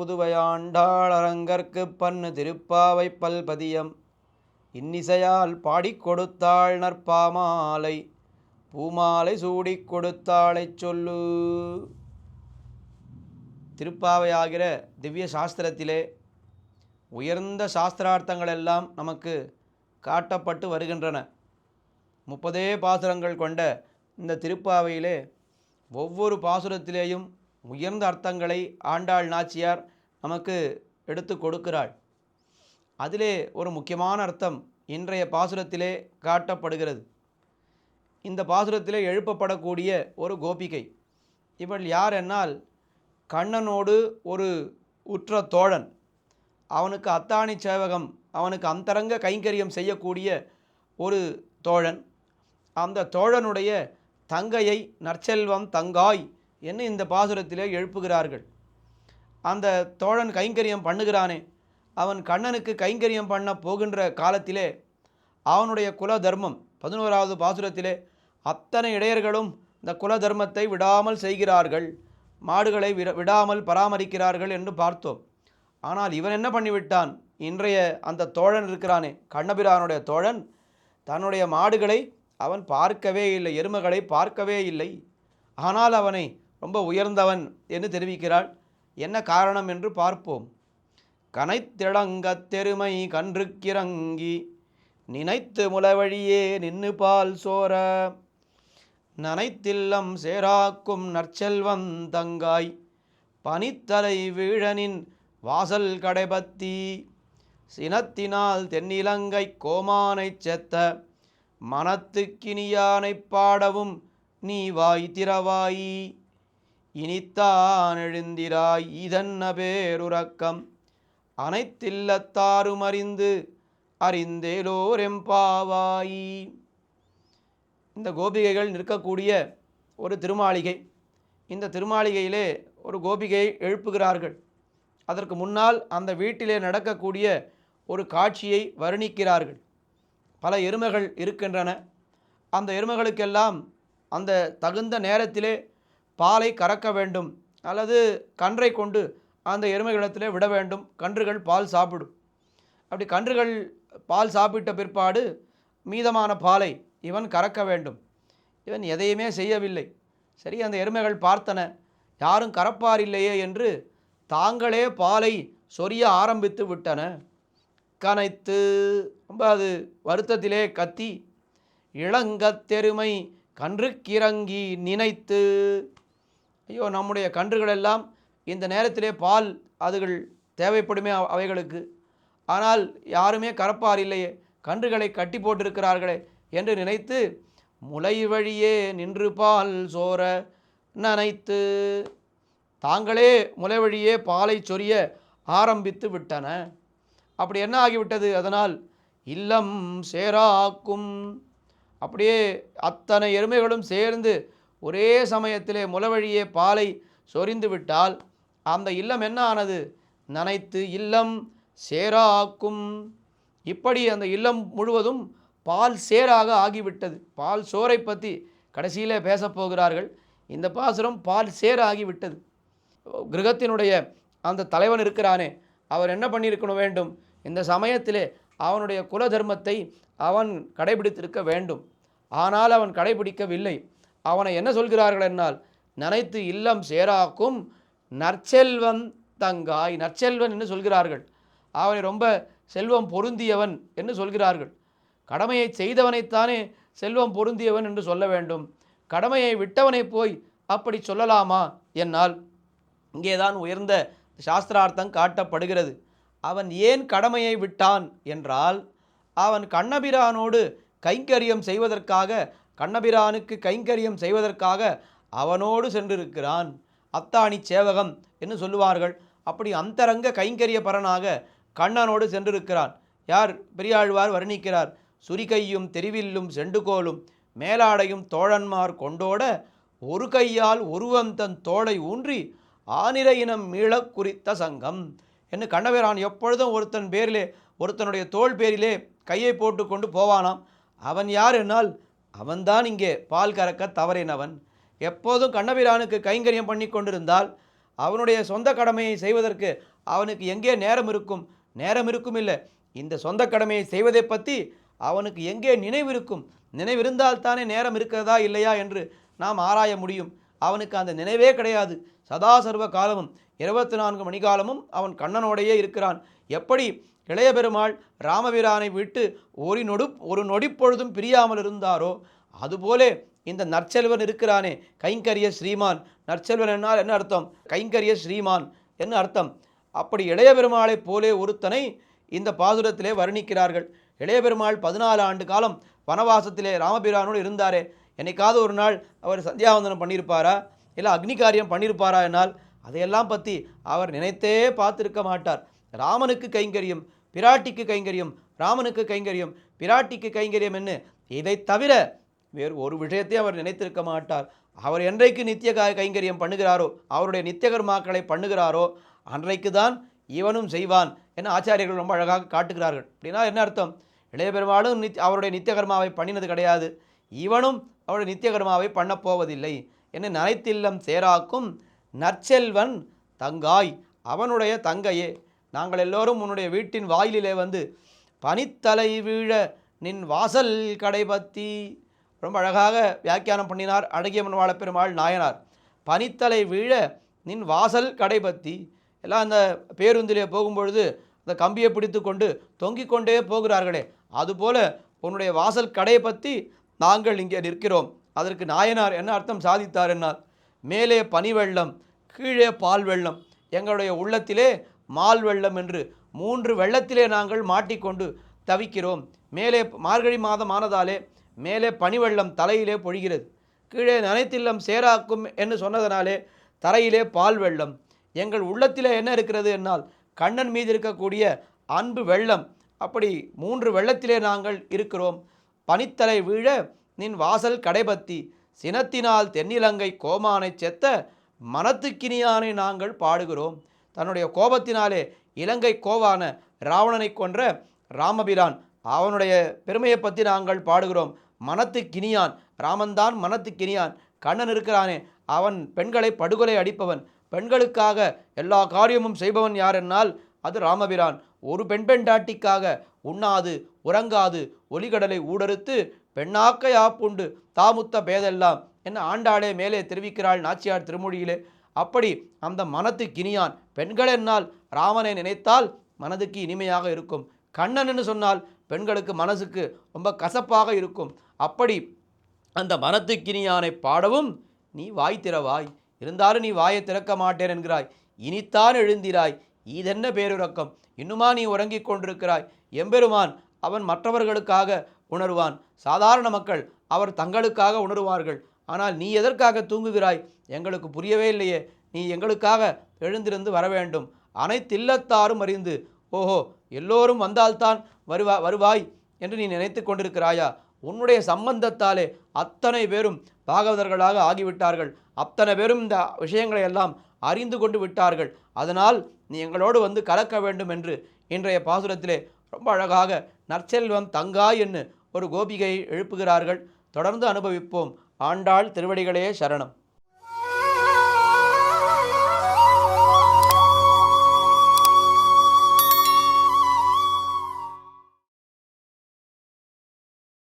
புதுவையாண்டாள் அரங்கற்கு பன்னு திருப்பாவை பல்பதியம். இன்னிசையால் பாடிக் கொடுத்தாள் நற்பாமாலை. பூமாலை சூடிக் கொடுத்தாளைச் சொல்லு. திருப்பாவையாகிற திவ்ய சாஸ்திரத்திலே உயர்ந்த சாஸ்திரார்த்தங்கள் எல்லாம் நமக்கு காட்டப்பட்டு வருகின்றன. முப்பதே பாசுரங்கள் கொண்ட இந்த திருப்பாவையிலே ஒவ்வொரு பாசுரத்திலேயும் உயர்ந்த அர்த்தங்களை ஆண்டாள் நாச்சியார் நமக்கு எடுத்து கொடுக்கிறாள். அதிலே ஒரு முக்கியமான அர்த்தம் இன்றைய பாசுரத்திலே காட்டப்படுகிறது. இந்த பாசுரத்திலே எழுப்பப்படக்கூடிய ஒரு கோபிகை. இவள் யார் என்னால் கண்ணனோடு ஒரு உற்ற தோழன் அவனுக்கு அத்தாணி சேவகம் அவனுக்கு அந்தரங்க கைங்கரியம் செய்யக்கூடிய ஒரு தோழன் அந்த தோழனுடைய தங்கையை நற்செல்வம் தங்காய் என்று இந்த பாசுரத்திலே எழுப்புகிறார்கள். அந்த தோழன் கைங்கரியம் பண்ணுகிறானே. அவன் கண்ணனுக்கு கைங்கரியம் பண்ண போகின்ற காலத்திலே அவனுடைய குல தர்மம் பதினோராவது பாசுரத்திலே அத்தனை இடையர்களும் இந்த குல தர்மத்தை விடாமல் செய்கிறார்கள் மாடுகளை விட விடாமல் பராமரிக்கிறார்கள் என்று பார்த்தோம். ஆனால் இவன் என்ன பண்ணிவிட்டான்? இன்றைய அந்த தோழன் இருக்கிறானே கண்ணபிரானுடைய தோழன் தன்னுடைய மாடுகளை அவன் பார்க்கவே இல்லை எருமைகளை பார்க்கவே இல்லை. ஆனால் அவனை ரொம்ப உயர்ந்தவன் என்று தெரிவிக்கிறாள். என்ன காரணம் என்று பார்ப்போம். கனைத்திளங்கத் தெருமை கன்றுக்கிறங்கி நினைத்து முளவழியே நின்று பால் சோர நனைத்தில்லம் சேராக்கும் நற்செல்வம் தங்காய் பனித்தலை வீழனின் வாசல் கடைபத்தி. சினத்தினால் தென்னிலங்கை கோமானைச் செத்த மனத்துக்கினியானைப் பாடவும் நீ வாய் திறவாயி. இனித்தான் எழுந்திராய் இதன்ன பேருறக்கம். அனைத்தில்லத்தாரும் அறிந்து அறிந்தேலோரெம்பாவாயி இந்த கோபிகைகள் நிற்கக்கூடிய ஒரு திருமாளிகை. இந்த திருமாளிகையிலே ஒரு கோபிகையை எழுப்புகிறார்கள். அதற்கு முன்னால் அந்த வீட்டிலே நடக்கக்கூடிய ஒரு காட்சியை வர்ணிக்கிறார்கள். பல எருமைகள் இருக்கின்றன. அந்த எருமைகளுக்கெல்லாம் அந்த தகுந்த நேரத்திலே பாலை கறக்க வேண்டும் அல்லது கன்றை கொண்டு அந்த எருமைகளிடத்திலே விட வேண்டும். கன்றுகள் பால் சாப்பிடும். அப்படி கன்றுகள் பால் சாப்பிட்ட பிற்பாடு மீதமான பாலை இவன் கறக்க வேண்டும். இவன் எதையுமே செய்யவில்லை. சரி அந்த எருமைகள் பார்த்தன. யாரும் கறப்பார் இல்லையே என்று தாங்களே பாலை சொரிய ஆரம்பித்து விட்டன. கனைத்து ரொம்ப அது வருத்தத்திலே கத்தி இளங்கத்தெருமை கன்றுக்கிறங்கி நினைத்து ஐயோ நம்முடைய கன்றுகளெல்லாம் இந்த நேரத்திலே பால் அதுகள் தேவைப்படுமே அவைகளுக்கு. ஆனால் யாருமே கறப்பார் இல்லையே கன்றுகளை கட்டி போட்டிருக்கிறார்களே என்று நினைத்து முளை வழியே நின்று பால் சோர நனைத்து தாங்களே முளை வழியே பாலை சொரிய ஆரம்பித்து விட்டன. அப்படி என்ன ஆகிவிட்டது? அதனால் இல்லம் சேராக்கும். அப்படியே அத்தனை எருமைகளும் சேர்ந்து ஒரே சமயத்திலே முளவழியே பாலை சொரிந்து விட்டால் அந்த இல்லம் என்ன ஆனது நனைத்து இல்லம் சேராக்கும். இப்படி அந்த இல்லம் முழுவதும் பால் சேராக ஆகிவிட்டது. பால் சோரை பற்றி கடைசியில் பேசப் போகிறார்கள். இந்த பாசுரம் பால் சேர் ஆகிவிட்டது. கிரகத்தினுடைய அந்த தலைவன் இருக்கிறானே அவர் என்ன பண்ணியிருக்கணும் வேண்டும்? இந்த சமயத்திலே அவனுடைய குல தர்மத்தை அவன் கடைபிடித்திருக்க வேண்டும். ஆனால் அவன் கடைபிடிக்கவில்லை. அவனை என்ன சொல்கிறார்கள் என்னால் நினைத்து இல்லம் சேராக்கும் நற்செல்வன் தங்காய். நற்செல்வன் என்று சொல்கிறார்கள். அவனை ரொம்ப செல்வம் பொருந்தியவன் என்று சொல்கிறார்கள். கடமையை செய்தவனைத்தானே செல்வம் பொருந்தியவன் என்று சொல்ல வேண்டும். கடமையை விட்டவனை போய் அப்படி சொல்லலாமா என்னால்? இங்கேதான் உயர்ந்த சாஸ்திரார்த்தம் காட்டப்படுகிறது. அவன் ஏன் கடமையை விட்டான்? என்றால் அவன் கண்ணபிரானோடு கைங்கரியம் செய்வதற்காக கண்ணபிரானுக்கு கைங்கரியம் செய்வதற்காக அவனோடு சென்றிருக்கிறான். அத்தானி சேவகம் என்று சொல்லுவார்கள். அப்படி அந்தரங்க கைங்கரிய பரனாக கண்ணனோடு சென்றிருக்கிறான். யார்? பெரியாழ்வார் வர்ணிக்கிறார். சுரிகையும் தெரிவில்லும் செண்டுகோலும் மேலாடையும் தோழன்மார் கொண்டோட ஒரு கையால் ஒருவன் தன் தோளை ஊன்றி ஆனிரையினம் இனம் மீளக் குறித்த சங்கம். என்று கண்ணபிரான் எப்பொழுதும் ஒருத்தன் பேரிலே ஒருத்தனுடைய தோள் பேரிலே கையை போட்டு கொண்டு போவானாம். அவன் யார் என்னால் அவன்தான் இங்கே பால் கறக்க தவறினவன். எப்போதும் கண்ணபிரானுக்கு கைங்கரியம் பண்ணி கொண்டிருந்தால் அவனுடைய சொந்த கடமையை செய்வதற்கு அவனுக்கு எங்கே நேரம் இருக்கும்? நேரம் இருக்கும் இல்லை. இந்த சொந்த கடமையை செய்வதை பற்றி அவனுக்கு எங்கே நினைவு இருக்கும்? நினைவிருந்தால் தானே நேரம் இருக்கிறதா இல்லையா என்று நாம் ஆராய முடியும். அவனுக்கு அந்த நினைவே கிடையாது. சதா சர்வ காலமும் இருபத்தி நான்கு மணிகாலமும் அவன் கண்ணனோடையே இருக்கிறான். எப்படி இளைய பெருமாள் ராமபிரானை விட்டு ஒரு நொடு ஒரு நொடிப்பொழுதும் பிரியாமல் இருந்தாரோ அதுபோலே இந்த நற்செல்வன் இருக்கிறானே. கைங்கரிய ஸ்ரீமான். நற்செல்வன் என்னால் என்ன அர்த்தம்? கைங்கரிய ஸ்ரீமான். என்ன அர்த்தம்? அப்படி இளைய பெருமாளைப் போலே ஒருத்தனை இந்த பாசுரத்திலே வர்ணிக்கிறார்கள். இளைய பெருமாள் பதினாலு ஆண்டு காலம் வனவாசத்திலே ராமபிரானோடு இருந்தாரே. என்னைக்காவது ஒரு நாள் அவர் சந்தியாவந்தனம் பண்ணியிருப்பாரா? இல்லை அக்னி காரியம் பண்ணியிருப்பாரா என்னால்? அதையெல்லாம் பற்றி அவர் நினைத்தே பார்த்துருக்க மாட்டார். ராமனுக்கு கைங்கரியம். பிராட்டிக்கு கைங்கரியம் ராமனுக்கு கைங்கரியம் பிராட்டிக்கு கைங்கரியம் என்ன? இதை தவிர வேறு ஒரு விஷயத்தையும் அவர் நினைத்திருக்க மாட்டார். அவர் என்றைக்கு நித்திய கைங்கரியம் பண்ணுகிறாரோ அவருடைய நித்தியகர்மாக்களை பண்ணுகிறாரோ அன்றைக்கு தான் இவனும் செய்வான் என ஆச்சாரியர்கள் ரொம்ப அழகாக காட்டுகிறார்கள். அப்படின்னா என்ன அர்த்தம்? இளைய பெருமாளும் நித் அவருடைய நித்தியகர்மாவை பண்ணினது கிடையாது. இவனும் அவருடைய நித்தியகர்மாவை பண்ணப் போவதில்லை என்ன நனைத்தில்லம் சேராக்கும் நற்செல்வன் தங்காய். அவனுடைய தங்கையே. நாங்கள் எல்லோரும் உன்னுடைய வீட்டின் வாயிலிலே வந்து பனித்தலை வீழ நின் வாசல் கடைபத்தி ரொம்ப அழகாக வியாக்கியானம் பண்ணினார் அழகிய மன்வாள பெருமாள் நாயனார். பனித்தலை வீழ நின் வாசல் கடைபத்தி எல்லாம் அந்த பேருந்திலே போகும்பொழுது அந்த கம்பியை பிடித்து கொண்டு தொங்கிக் கொண்டே போகிறார்களே. அதுபோல உன்னுடைய வாசல் கடையை பற்றி நாங்கள் இங்கே நிற்கிறோம். அதற்கு நாயனார் என்ன அர்த்தம் சாதித்தார் என்னால்? மேலே பனி வெள்ளம் கீழே பால் வெள்ளம் எங்களுடைய உள்ளத்திலே மால் வெள்ளம் என்று மூன்று வெள்ளத்திலே நாங்கள் மாட்டிக்கொண்டு தவிக்கிறோம். மேலே மார்கழி மாதம் ஆனதாலே மேலே பனிவெள்ளம் தலையிலே பொழிகிறது. கீழே நனைத்தில்லம் சேராக்கும் என்று சொன்னதனாலே தரையிலே பால் வெள்ளம். எங்கள் உள்ளத்திலே என்ன இருக்கிறது என்னால்? கண்ணன் மீது இருக்கக்கூடிய அன்பு வெள்ளம். அப்படி மூன்று வெள்ளத்திலே நாங்கள் இருக்கிறோம். பனித்தலை வீழ நின் வாசல் கடைபத்தி. சினத்தினால் தென்னிலங்கை கோமானைச் செத்த மனத்துக்கினியானை நாங்கள் பாடுகிறோம். தன்னுடைய கோபத்தினாலே இலங்கை கோவான ராவணனை கொன்ற ராமபிரான். அவனுடைய பெருமையை பற்றி நாங்கள் பாடுகிறோம். மனத்துக்கினியான் ராமன்தான் மனத்து கினியான் கண்ணன் இருக்கிறானே. அவன் பெண்களை படுகொலை அடிப்பவன். பெண்களுக்காக எல்லா காரியமும் செய்பவன் யார் என்னால் அது ராமபிரான். ஒரு பெண் பெண்டாட்டிக்காக உண்ணாது உறங்காது ஒலிகடலை ஊடறுத்து பெண்ணாக்க யாப்புண்டு தாமுத்த பேதெல்லாம் என்ன ஆண்டாளே மேலே தெரிவிக்கிறாள் நாச்சியார் திருமொழியிலே. அப்படி அந்த மனத்து கினியான் பெண்கள் என்னால் ராமனை நினைத்தால் மனதுக்கு இனிமையாக இருக்கும். கண்ணன்னு சொன்னால் பெண்களுக்கு மனசுக்கு ரொம்ப கசப்பாக இருக்கும். அப்படி அந்த மனத்துக்கினியானை பாடவும் நீ வாய் திறவாய். இருந்தாலும் நீ வாயை திறக்க மாட்டேன் என்கிறாய். இனித்தான் எழுந்திராய். இதென்ன பேருறக்கம். இன்னுமா நீ உறங்கிக் கொண்டிருக்கிறாய். எம்பெருமான் அவன் மற்றவர்களுக்காக உணர்வான். சாதாரண மக்கள் அவர் தங்களுக்காக உணருவார்கள். ஆனால் நீ எதற்காக தூங்குகிறாய்? எங்களுக்கு புரியவே இல்லையே. நீ எங்களுக்காக எழுந்திருந்து வர வேண்டும் அனைத்தில்லத்தாரும் அறிந்து ஓஹோ எல்லோரும் வந்தால்தான் வருவா வருவாய் என்று நீ நினைத்து கொண்டிருக்கிறாயா? உன்னுடைய சம்பந்தத்தாலே அத்தனை பேரும் பாகவதர்களாக ஆகிவிட்டார்கள். அத்தனை பேரும் இந்த விஷயங்களை எல்லாம் அறிந்து கொண்டு விட்டார்கள். அதனால் நீ எங்களோடு வந்து கலக்க வேண்டும் என்று இன்றைய பாசுரத்திலே ரொம்ப அழகாக நற்செல்வம் தங்காய் என்று ஒரு கோபிகையை எழுப்புகிறார்கள். தொடர்ந்து அனுபவிப்போம். ஆண்டாள் திருவடிகளே சரணம்.